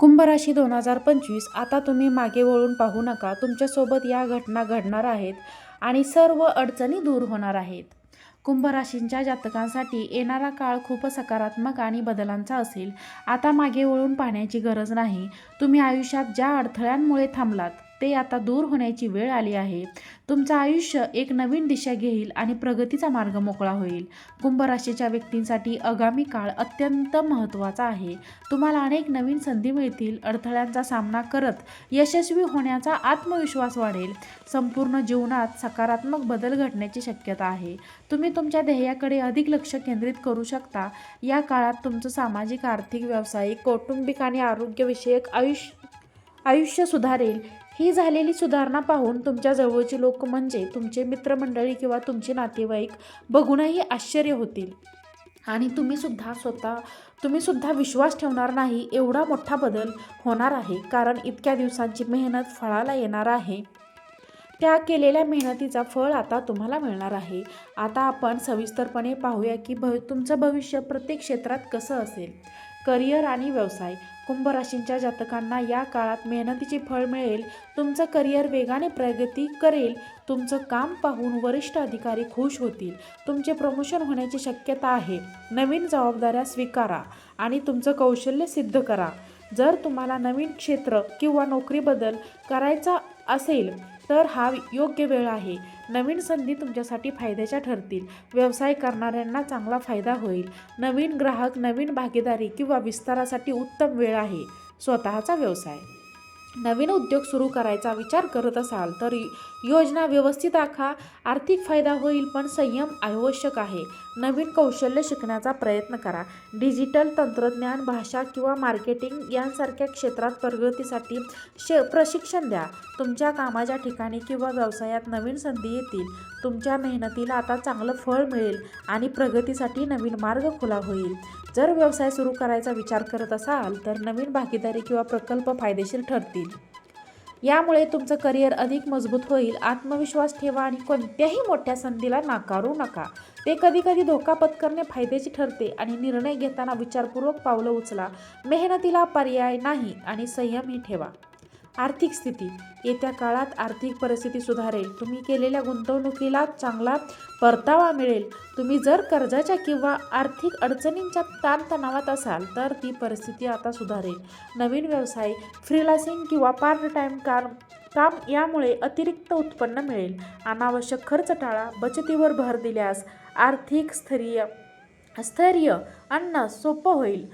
कुंभराशी दोन हजार पंचवीस आता तुम्ही मागे वळून पाहू नका तुमच्यासोबत या घटना घडणार आहेत आणि सर्व अडचणी दूर होणार आहेत. कुंभराशींच्या जातकांसाठी येणारा काळ खूप सकारात्मक आणि बदलांचा असेल. आता मागे वळून पाहण्याची गरज नाही. तुम्ही आयुष्यात ज्या अडथळ्यांमुळे थांबलात ते आता दूर होण्याची वेळ आली आहे. तुमचं आयुष्य एक नवीन दिशा घेईल आणि प्रगतीचा मार्ग मोकळा होईल. कुंभ राशीच्या व्यक्तींसाठी आगामी काळ अत्यंत महत्त्वाचा आहे. तुम्हाला अनेक नवीन संधी मिळतील. अडथळ्यांचा सामना करत यशस्वी होण्याचा आत्मविश्वास वाढेल. संपूर्ण जीवनात सकारात्मक बदल घडण्याची शक्यता आहे. तुम्ही तुमच्या ध्येयाकडे अधिक लक्ष केंद्रित करू शकता. या काळात तुमचं सामाजिक आर्थिक व्यावसायिक कौटुंबिक आणि आरोग्यविषयक आयुष्य आयुष्य सुधारेल. ही झालेली सुधारणा पाहून तुमच्या जवळची लोक म्हणजे तुमचे मित्रमंडळी किंवा तुमचे नातेवाईक बघूनही आश्चर्य होतील. आणि तुम्ही सुद्धा स्वतः तुम्ही सुद्धा विश्वास ठेवणार नाही एवढा मोठा बदल होणार आहे कारण इतक्या दिवसांची मेहनत फळाला येणार आहे. त्या केलेल्या मेहनतीचा फळ आता तुम्हाला मिळणार आहे. आता आपण सविस्तरपणे पाहूया की भव तुमचं भविष्य प्रत्येक क्षेत्रात कसं असेल? करिअर आणि व्यवसाय. कुंभ राशींच्या जातकांना या काळात मेहनतीचे फळ मिळेल तुमचं करिअर वेगाने प्रगती करेल तुमचं काम पाहून वरिष्ठ अधिकारी खुश होतील. तुमचे प्रमोशन होण्याची शक्यता आहे. नवीन जबाबदाऱ्या स्वीकारा आणि तुमचं कौशल्य सिद्ध करा. जर तुम्हाला नवीन क्षेत्र किंवा नोकरी बदल करायचा असेल तर हा योग्य वेळ आहे. नवीन संधी तुमच्यासाठी फायद्याच्या ठरतील. व्यवसाय करणाऱ्यांना चांगला फायदा होईल. नवीन ग्राहक नवीन भागीदारी किंवा विस्तारासाठी उत्तम वेळ आहे. स्वतःचा व्यवसाय. नवीन उद्योग सुरू करायचा विचार करत असाल तर योजना व्यवस्थित आखा. आर्थिक फायदा होईल पण संयम आवश्यक आहे. नवीन कौशल्य शिकण्याचा प्रयत्न करा. डिजिटल तंत्रज्ञान भाषा किंवा मार्केटिंग यांसारख्या क्षेत्रात प्रगतीसाठी शे प्रशिक्षण द्या. तुमच्या कामाच्या ठिकाणी किंवा व्यवसायात नवीन संधी येतील. तुमच्या मेहनतीला आता चांगलं फळ मिळेल आणि प्रगतीसाठी नवीन मार्ग खुला होईल. जर व्यवसाय सुरू करायचा विचार करत असाल तर नवीन भागीदारी किंवा प्रकल्प फायदेशीर ठरतील. यामुळे तुमचं करिअर अधिक मजबूत होईल. आत्मविश्वास ठेवा आणि कोणत्याही मोठ्या संधीला नाकारू नका. ते कधी कधी धोका पत्करणे फायद्याची ठरते आणि निर्णय घेताना विचारपूर्वक पावलं उचला. मेहनतीला पर्याय नाही आणि संयमही ठेवा. आर्थिक स्थिती. येत्या काळात आर्थिक परिस्थिती सुधारेल. तुम्ही केलेल्या गुंतवणुकीला चांगला परतावा मिळेल. तुम्ही जर कर्जाच्या किंवा आर्थिक अडचणींच्या ताणतणावात असाल तर ती परिस्थिती आता सुधारेल. नवीन व्यवसाय फ्रीलान्सिंग किंवा पार्ट टाईम काम काम यामुळे अतिरिक्त उत्पन्न मिळेल. अनावश्यक खर्च टाळा. बचतीवर भर दिल्यास आर्थिक स्थैर्य स्थैर्य आणणं सोपं होईल.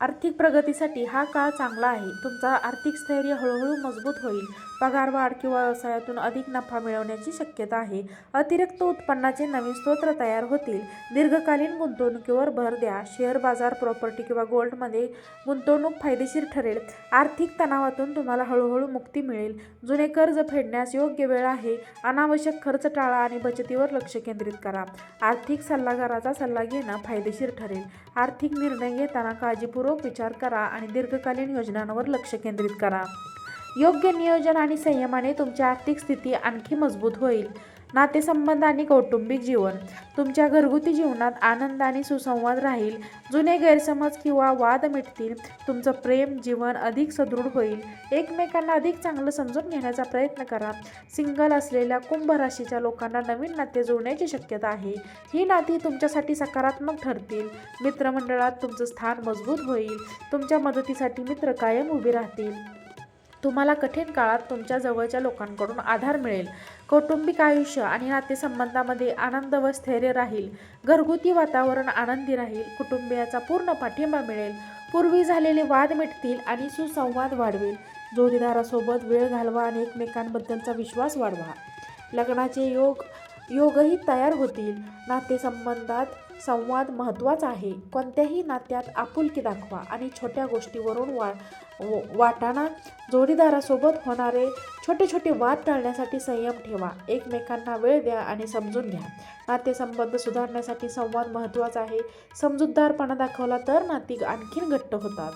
आर्थिक प्रगतीसाठी हा काळ चांगला आहे. तुमचा आर्थिक स्थैर्य हळूहळू मजबूत होईल. पगारवाढ किंवा व्यवसायातून अधिक नफा मिळवण्याची शक्यता आहे. अतिरिक्त उत्पन्नाचे नवीन स्रोत तयार होतील. दीर्घकालीन गुंतवणुकीवर भर द्या. शेअर बाजार प्रॉपर्टी किंवा गोल्डमध्ये गुंतवणूक फायदेशीर ठरेल. आर्थिक तणावातून तुम्हाला हळूहळू मुक्ती मिळेल. जुने कर्ज फेडण्यास योग्य वेळ आहे. अनावश्यक खर्च टाळा आणि बचतीवर लक्ष केंद्रित करा. आर्थिक सल्लागाराचा सल्ला घेणं फायदेशीर ठरेल. आर्थिक निर्णय घेताना काळजीपूर्वक विचार करा आणि दीर्घकालीन योजनांवर लक्ष केंद्रित करा. योग्य नियोजन आणि संयमाने तुमची आर्थिक स्थिती आणखी मजबूत होईल. नातेसंबंध आणि कौटुंबिक जीवन. तुमच्या घरगुती जीवनात आनंद आणि सुसंवाद राहील. जुने गैरसमज किंवा वाद मिटतील. तुमचं प्रेम जीवन अधिक सदृढ होईल. एकमेकांना अधिक चांगलं समजून घेण्याचा प्रयत्न करा. सिंगल असलेल्या कुंभ राशीच्या लोकांना नवीन नाते जोडण्याची शक्यता आहे. ही नाती तुमच्यासाठी सकारात्मक ठरतील. मित्रमंडळात तुमचं स्थान मजबूत होईल. तुमच्या मदतीसाठी मित्र कायम उभे राहतील. तुम्हाला कठीण काळात तुमच्या जवळच्या लोकांकडून आधार मिळेल. कौटुंबिक आयुष्य आणि नातेसंबंधामध्ये आनंद व स्थैर्य राहील. घरगुती वातावरण आनंदी राहील. कुटुंबियाचा पूर्ण पाठिंबा मिळेल. पूर्वी झालेले वाद मिटतील आणि सुसंवाद वाढवेल. जोडीदारासोबत वेळ घालवा आणि एकमेकांबद्दलचा विश्वास वाढवा. लग्नाचे योग योगही तयार होतील. नातेसंबंधात संवाद महत्त्वाचा आहे. कोणत्याही नात्यात आपुलकी दाखवा आणि छोट्या गोष्टीवरून वा व- वाटाणा जोडीदारासोबत होणारे छोटे छोटे वाद टाळण्यासाठी संयम ठेवा. एकमेकांना वेळ द्या आणि समजून घ्या. नातेसंबंध सुधारण्यासाठी संवाद महत्त्वाचा आहे. समजूतदारपणा दाखवला तर नाती आणखीन घट्ट होतात.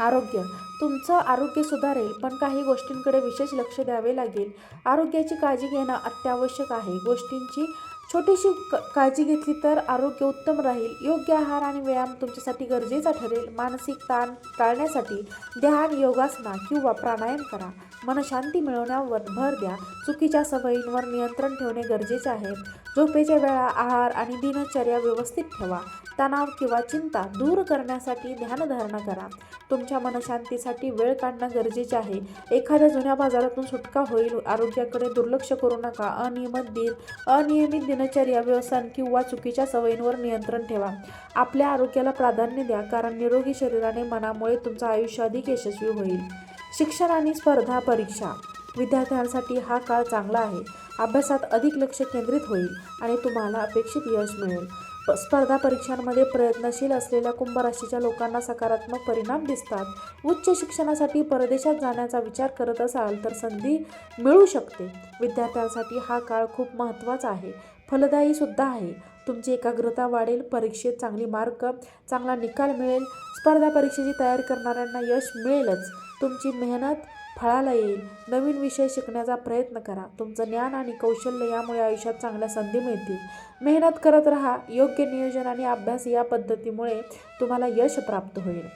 आरोग्य. तुमचं आरोग्य सुधारेल पण काही गोष्टींकडे विशेष लक्ष द्यावे लागेल. आरोग्याची काळजी घेणं अत्यावश्यक आहे. गोष्टींची छोटीशी क काळजी घेतली तर आरोग्य उत्तम राहील. योग्य आहार आणि व्यायाम तुमच्यासाठी गरजेचा ठरेल. मानसिक ताण टाळण्यासाठी ध्यान योगासना किंवा प्राणायाम करा. मनशांती मिळवण्यावर भर द्या. चुकीच्या सवयींवर नियंत्रण ठेवणे गरजेचे आहे. झोपेच्या वेळा आहार आणि दिनचर्या व्यवस्थित ठेवा. तणाव किंवा चिंता दूर करण्यासाठी ध्यानधारणा करा. तुमच्या मनशांतीसाठी वेळ काढणं गरजेचे आहे. एखाद्या जुन्या बाजारातून सुटका होईल. आरोग्याकडे दुर्लक्ष करू नका. अनियमित दिन अनियमित दिनचर्या व्यसन किंवा चुकीच्या सवयींवर नियंत्रण ठेवा. आपल्या आरोग्याला प्राधान्य द्या कारण निरोगी शरीराने मनामुळे तुमचं आयुष्य अधिक यशस्वी होईल. शिक्षण आणि स्पर्धा परीक्षा. विद्यार्थ्यांसाठी हा काळ चांगला आहे. अभ्यासात अधिक लक्ष केंद्रित होईल आणि तुम्हाला अपेक्षित यश मिळेल. स्पर्धा परीक्षांमध्ये प्रयत्नशील असलेल्या कुंभराशीच्या लोकांना सकारात्मक परिणाम दिसतात. उच्च शिक्षणासाठी परदेशात जाण्याचा विचार करत असाल तर संधी मिळू शकते. विद्यार्थ्यांसाठी हा काळ खूप महत्त्वाचा आहे. फलदायी सुद्धा आहे. तुमची एकाग्रता वाढेल परीक्षेत चांगली मार्क चांगला निकाल मिळेल स्पर्धा परीक्षेची तयारी करणाऱ्यांना यश मिळेलच. तुमची मेहनत फळाला येईल. नवीन विषय शिकण्याचा प्रयत्न करा. तुमचं ज्ञान आणि कौशल्य यामुळे आयुष्यात चांगल्या संधी मिळतील. मेहनत करत राहा. योग्य नियोजन आणि अभ्यास या पद्धतीमुळे तुम्हाला यश प्राप्त होईल.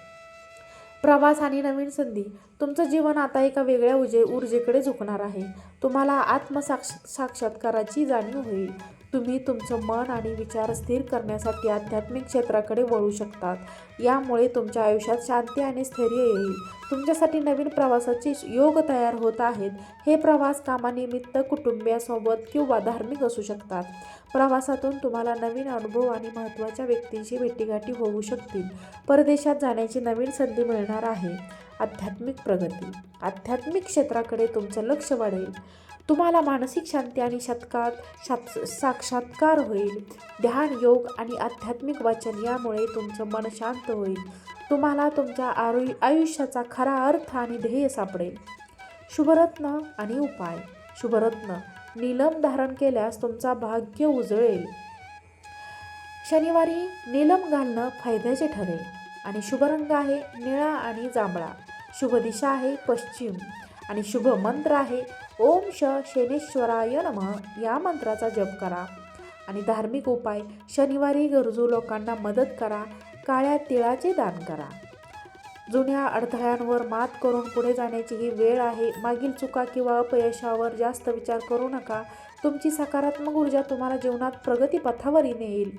प्रवास आणि नवीन संधी. तुमचं जीवन आता एका वेगळ्या उजे ऊर्जेकडे झुकणार आहे. तुम्हाला आत्मसाक्ष साक्षात्काराची जाणीव होईल. तुम्ही तुमचं मन आणि विचार स्थिर करण्यासाठी आध्यात्मिक क्षेत्राकडे वळू शकतात. यामुळे तुमच्या आयुष्यात शांती आणि स्थैर्य येईल. तुमच्यासाठी नवीन प्रवासाचे योग तयार होत आहेत. हे प्रवास कामानिमित्त कुटुंबियासोबत किंवा धार्मिक असू शकतात. प्रवासातून तुम्हाला नवीन अनुभव आणि महत्त्वाच्या व्यक्तींशी भेटीगाठी होऊ शकतील. परदेशात जाण्याची नवीन संधी मिळणार आहे. आध्यात्मिक प्रगती. आध्यात्मिक क्षेत्राकडे तुमचं लक्ष वाढेल तुम्हाला मानसिक शांती आणि शतकात शात साक्षात्कार होईल. ध्यान योग आणि आध्यात्मिक वाचन यामुळे तुमचं मन शांत होईल. तुम्हाला तुमच्या आरु आयुष्याचा खरा अर्थ आणि ध्येय सापडेल. शुभरत्न आणि उपाय. शुभरत्न. नीलम धारण केल्यास तुमचा भाग्य उजळेल. शनिवारी नीलम घालणं फायद्याचे ठरेल. आणि शुभ रंग आहे निळा आणि जांभळा. शुभ दिशा आहे पश्चिम. आणि शुभ मंत्र आहे ओम श शनेश्वराय नम या मंत्राचा जप करा. आणि धार्मिक उपाय शनिवारी गरजू लोकांना मदत करा काळ्या तिळाचे दान करा. जुन्या अडथळ्यांवर मात करून पुढे जाण्याची ही वेळ आहे. मागील चुका किंवा अपयशावर जास्त विचार करू नका. तुमची सकारात्मक ऊर्जा तुम्हाला जीवनात प्रगतीपथावर नेईल.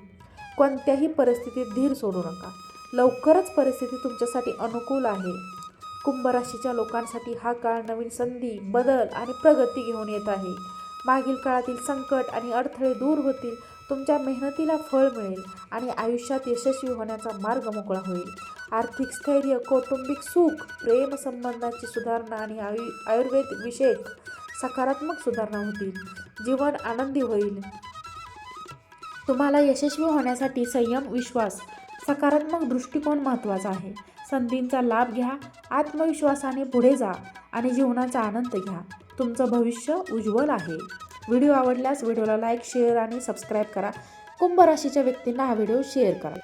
कोणत्याही परिस्थितीत धीर सोडू नका. लवकरच परिस्थिती तुमच्यासाठी अनुकूल आहे. कुंभ राशीच्या लोकांसाठी हा काळ नवीन संधी बदल आणि प्रगती घेऊन येत आहे. मागील काळातील संकट आणि अडथळे दूर होतील तुमच्या मेहनतीला फळ मिळेल आणि आयुष्यात यशस्वी होण्याचा मार्ग मोकळा होईल. आर्थिक स्थैर्य कौटुंबिक सुख प्रेम संबंधांची सुधारणा आणि आयु आयुर्वेद विषयक सकारात्मक सुधारणा होतील. जीवन आनंदी होईल. तुम्हाला यशस्वी होण्यासाठी संयम विश्वास सकारात्मक दृष्टिकोन महत्त्वाचा आहे. संधींचा लाभ घ्या आत्मविश्वासाने पुढे जा आणि जीवनाचा आनंद घ्या. तुमचं भविष्य उज्ज्वल आहे. व्हिडिओ आवडल्यास व्हिडिओला लाईक शेअर आणि सबस्क्राईब करा. कुंभ राशीच्या व्यक्तींना हा व्हिडिओ शेअर करा.